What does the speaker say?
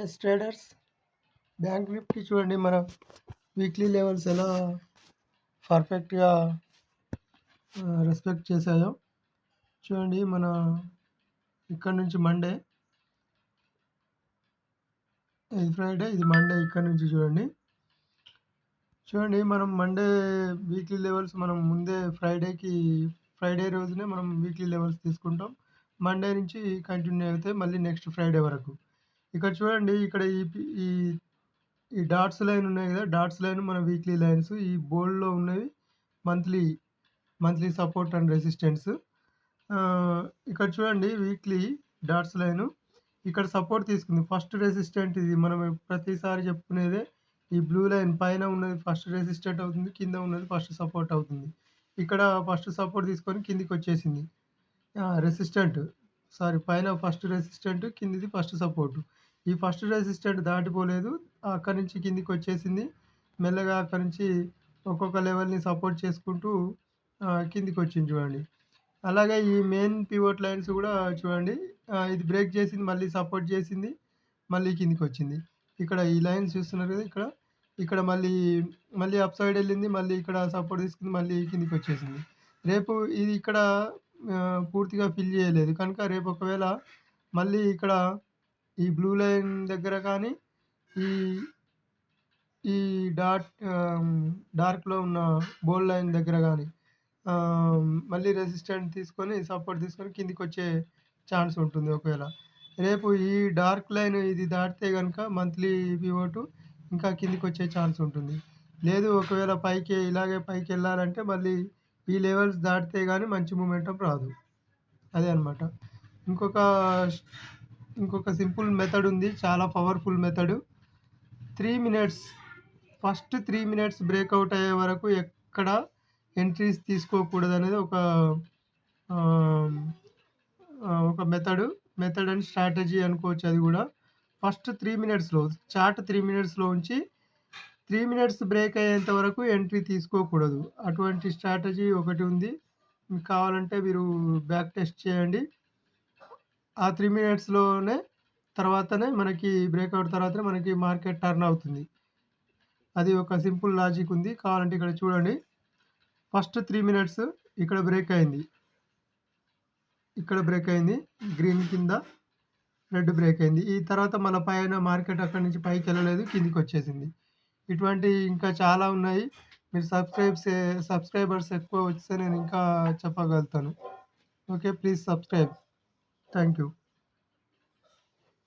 Yes traders bank Nifty చూడండి మన weekly levels ఎలా పర్ఫెక్ట్గా రెస్పెక్ట్ చేశాయో. చూడండి మన ఇక్కడ నుంచి మండే ఇది ఫ్రైడే ఇది మండే ఇక్కడ నుంచి చూడండి. చూడండి మనం మండే వీక్లీ లెవెల్స్ మనం ముందే ఫ్రైడేకి ఫ్రైడే రోజునే మనం వీక్లీ లెవెల్స్ తీసుకుంటాం. మండే నుంచి కంటిన్యూ అవుతాయి మళ్ళీ నెక్స్ట్ ఫ్రైడే వరకు. ఇక్కడ చూడండి ఇక్కడ ఈ ఈ ఈ డాట్స్ లైన్ ఉన్నాయి కదా డాట్స్ లైన్ మన వీక్లీ లైన్స్ ఈ బోల్డ్లో ఉన్నవి monthly monthly support and resistance. ఇక్కడ చూడండి వీక్లీ డాట్స్ లైన్. ఇక్కడ సపోర్ట్ తీసుకుంది ఫస్ట్ రెసిస్టెంట్ ఇది. మనం ప్రతిసారి చెప్పుకునేదే ఈ బ్లూ లైన్ పైన ఉన్నది ఫస్ట్ రెసిస్టెంట్ అవుతుంది కింద ఉన్నది ఫస్ట్ సపోర్ట్ అవుతుంది. ఇక్కడ ఫస్ట్ సపోర్ట్ తీసుకొని కిందికి వచ్చేసింది. రెసిస్టెంట్ సారీ పైన ఫస్ట్ రెసిస్టెంట్ కిందిది ఫస్ట్ సపోర్ట్. ఈ ఫస్ట్ రెసిస్టెంట్ దాటిపోలేదు. అక్కడి నుంచి కిందికి వచ్చేసింది. మెల్లగా అక్కడి నుంచి ఒక్కొక్క లెవెల్ని సపోర్ట్ చేసుకుంటూ కిందికి వచ్చింది చూడండి. అలాగే ఈ మెయిన్ పివోట్ లైన్స్ కూడా చూడండి. ఇది బ్రేక్ చేసింది మళ్ళీ సపోర్ట్ చేసింది మళ్ళీ కిందికి వచ్చింది. ఇక్కడ ఈ లైన్స్ చూస్తున్నారు కదా ఇక్కడ. ఇక్కడ మళ్ళీ మళ్ళీ అప్ సైడ్ వెళ్ళింది మళ్ళీ ఇక్కడ సపోర్ట్ తీసుకుంది మళ్ళీ కిందికి వచ్చేసింది. రేపు ఇది ఇక్కడ పూర్తిగా ఫిల్ చేయలేదు. కనుక రేపు ఒకవేళ మళ్ళీ ఇక్కడ ఈ బ్లూ లైన్ దగ్గర కానీ ఈ ఈ డాట్ డార్క్లో ఉన్న బోల్డ్ లైన్ దగ్గర కానీ మళ్ళీ రెసిస్టెంట్ తీసుకొని సపోర్ట్ తీసుకొని కిందికి వచ్చే ఛాన్స్ ఉంటుంది ఒకవేళ. రేపు ఈ డార్క్ లైన్ ఇది దాటితే కనుక మంత్లీ పివోటు ఇంకా కిందికి వచ్చే ఛాన్స్ ఉంటుంది. లేదు ఒకవేళ పైకి ఇలాగే పైకి వెళ్ళాలంటే మళ్ళీ ఈ లెవెల్స్ దాటితే కానీ మంచి మూమెంటం రాదు. అదే అనమాట ఇంకొక ఇంకొక సింపుల్ మెథడ్ ఉంది చాలా powerful method three minutes first three minutes breakout అయ్యే వరకు ఎక్కడ ఎంట్రీస్ తీసుకోకూడదు అనేది ఒక ఒక మెథడ్ మెథడ్ అండ్ స్ట్రాటజీ అనుకోవచ్చు అది కూడా. ఫస్ట్ త్రీ మినిట్స్లో చార్ట్ త్రీ మినిట్స్లో ఉంచి త్రీ మినిట్స్ బ్రేక్ అయ్యేంత వరకు ఎంట్రీ తీసుకోకూడదు. అటువంటి స్ట్రాటజీ ఒకటి ఉంది. మీకు కావాలంటే మీరు బ్యాక్ టెస్ట్ చేయండి. ఆ త్రీ మినిట్స్లోనే తర్వాతనే మనకి బ్రేక్అవుట్ తర్వాతనే మనకి మార్కెట్ టర్న్ అవుతుంది. అది ఒక సింపుల్ లాజిక్ ఉంది. కావాలంటే ఇక్కడ చూడండి. ఫస్ట్ త్రీ మినిట్స్ ఇక్కడ బ్రేక్ అయింది. ఇక్కడ బ్రేక్ అయింది. గ్రీన్ కింద రెడ్ బ్రేక్ అయింది. ఈ తర్వాత మన పైన మార్కెట్ అక్కడి నుంచి పైకి వెళ్ళలేదు. కిందికి వచ్చేసింది. ఇటువంటి ఇంకా చాలా ఉన్నాయి. మీరు సబ్స్క్రైబ్ సబ్స్క్రైబర్స్ ఎక్కువ వస్తే నేను ఇంకా చెప్పగలుగుతాను. Okay please subscribe. Thank you.